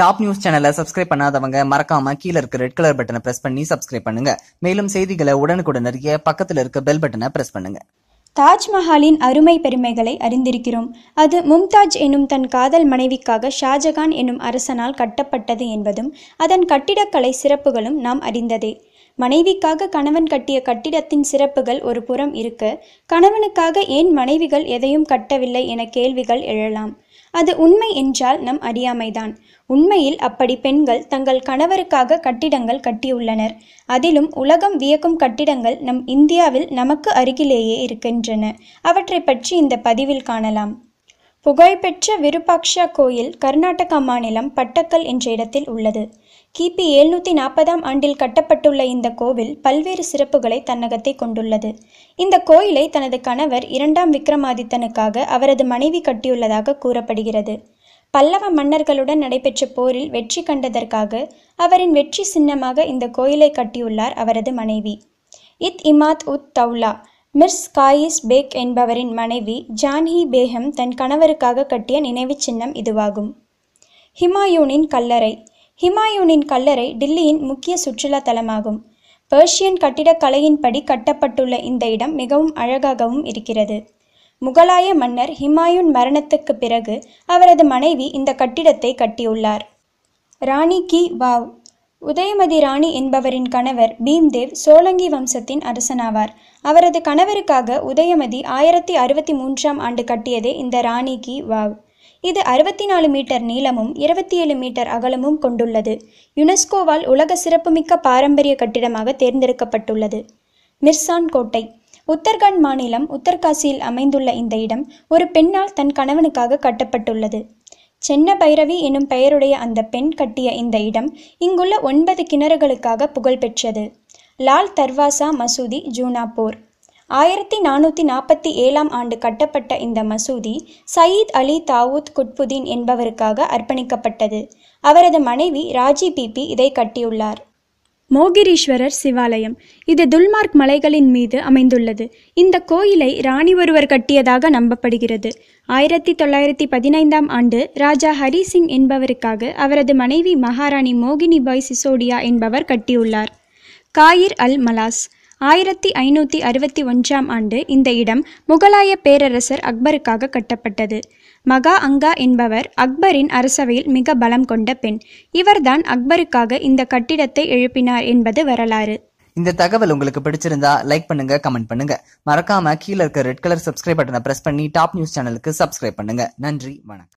Top news சேனலை subscribe பண்ணாதவங்க மறக்காம கீழே இருக்க ரெட் கலர் பட்டனை பிரஸ் பண்ணி சப்ஸ்கிரைப் பண்ணுங்க. மேலும் செய்திகளை உடனுக்குடன் அறிய பக்கத்தில் இருக்க பெல் பட்டனை பிரஸ் பண்ணுங்க. தாஜ்மஹாலின் அருமை பெருமைகளை அறிந்திருக்கிறோம். அது மும்தாஜ் எனும் தன் காதல் மனைவிக்காக ஷாஜகான் எனும் அரசனால் கட்டப்பட்டது என்பதும் அதன் கட்டிடக்கலை சிறப்புகளும் நாம் அறிந்ததே. மனைவிக்காக கணவன் கட்டிய கட்டிடத்தின் சிறப்புகள் ஒரு புறம் இருக்க. கணவனுக்காக ஏன் மனைவிகள் எதையும் கட்டவில்லை என கேள்விகள் எழலாம். அது உண்மை என்றால் நம் அறியாமைதான். உண்மையில் அப்படி பெண்கள் தங்கள் கணவருக்காக கட்டிடங்கள் கட்டியுள்ளனர். அதிலும் உலகம் வியக்கும் கட்டிடங்கள் நம் இந்தியாவில் நமக்கு அருகிலேயே இருக்கின்றன. அவற்றை பற்றி இந்த பதிவில் காணலாம். புகழ்பெற்ற விருபாக்ஷா கோயில் கர்நாடகா மாநிலம் பட்டக்கல் என்ற இடத்தில் உள்ளது. கிபி எழுநூற்றி நாற்பதாம் ஆண்டில் கட்டப்பட்டுள்ள இந்த கோவில் பல்வேறு சிறப்புகளை தன்னகத்தை கொண்டுள்ளது. இந்த கோயிலை தனது கணவர் இரண்டாம் விக்ரமாதித்தனுக்காக அவரது மனைவி கட்டியுள்ளதாக கூறப்படுகிறது. பல்லவ மன்னர்களுடன் நடைபெற்ற போரில் வெற்றி கண்டதற்காக அவரின் வெற்றி சின்னமாக இந்த கோயிலை கட்டியுள்ளார் அவரது மனைவி. இத் இமாத் உத் தௌலா மிர்ஸ் காயிஸ் பேக் என்பவரின் மனைவி ஜான்ஹி பேகம் தன் கணவருக்காக கட்டிய நினைவுச் சின்னம் இதுவாகும். ஹிமாயூனின் கல்லறை. ஹிமாயூனின் கல்லறை டில்லியின் முக்கிய சுற்றுலா தலமாகும். பெர்ஷியன் கட்டிடக்கலையின்படி கட்டப்பட்டுள்ள இந்த இடம் மிகவும் அழகாகவும் இருக்கிறது. முகலாய மன்னர் ஹிமாயூன் மரணத்துக்கு பிறகு அவரது மனைவி இந்த கட்டிடத்தை கட்டியுள்ளார். ராணி கி வாவ். உதயமதி ராணி என்பவரின் கணவர் பீம்தேவ் சோலங்கி வம்சத்தின் அரசனாவார். அவரது கணவருக்காக உதயமதி ஆயிரத்தி அறுபத்தி மூன்றாம் ஆண்டு கட்டியதே இந்த ராணி கி. வாவ். இது அறுபத்தி நாலு மீட்டர் நீளமும் இருபத்தி ஏழு மீட்டர் அகலமும் கொண்டுள்ளது. யுனெஸ்கோவால் உலக சிறப்புமிக்க பாரம்பரிய கட்டிடமாக தேர்ந்தெடுக்கப்பட்டுள்ளது. மிர்சான் கோட்டை. உத்தரகாண்ட் மாநிலம் உத்தர்காசியில் அமைந்துள்ள இந்த இடம் ஒரு பெண்ணால் தன் கணவனுக்காக கட்டப்பட்டுள்ளது. சென்ன பைரவி எனும் பெயருடைய அந்த பெண் கட்டிய இந்த இடம் இங்குள்ள ஒன்பது கிணறுகளுக்காக புகழ்பெற்றது லால் தர்வாசா மசூதி ஜூனாப்பூர். ஆயிரத்தி நானூற்றி நாற்பத்தி ஏழாம் ஆண்டு கட்டப்பட்ட இந்த மசூதி சயீத் அலி தாவூத் குட்புதீன் என்பவருக்காக அர்ப்பணிக்கப்பட்டது. அவரது மனைவி ராஜி பிபி இதை கட்டியுள்ளார். மோகிரீஸ்வரர் சிவாலயம். இது துல்மார்க் மலைகளின் மீது அமைந்துள்ளது. இந்த கோயிலை ராணி ஒருவர் கட்டியதாக நம்பப்படுகிறது. ஆயிரத்தி தொள்ளாயிரத்தி பதினைந்தாம் ஆண்டு ராஜா ஹரி சிங் என்பவருக்காக அவரது மனைவி மகாராணி மோகினி பாய் சிசோடியா என்பவர் கட்டியுள்ளார். காயிர் அல் மலாஸ். ஆயிரத்தி ஐநூற்றி அறுபத்தி ஒன்றாம் ஆண்டு இந்த இடம் முகலாய பேரரசர் அக்பருக்காக கட்டப்பட்டது. மகா அங்கா என்பவர் அக்பரின் அரசவையில் மிக பலம் கொண்ட பெண். இவர்தான் அக்பருக்காக இந்த கட்டிடத்தை எழுப்பினார் என்பது வரலாறு. இந்த தகவல் உங்களுக்கு பிடிச்சிருந்தா லைக் பண்ணுங்க கமெண்ட் பண்ணுங்க. மறக்காம கீழே இருக்க ரெட் கலர் சப்ஸ்கிரைப் பட்டனை பிரஸ் பண்ணி டாப் நியூஸ் சேனலுக்கு சப்ஸ்கிரைப் பண்ணுங்க. நன்றி வணக்கம்.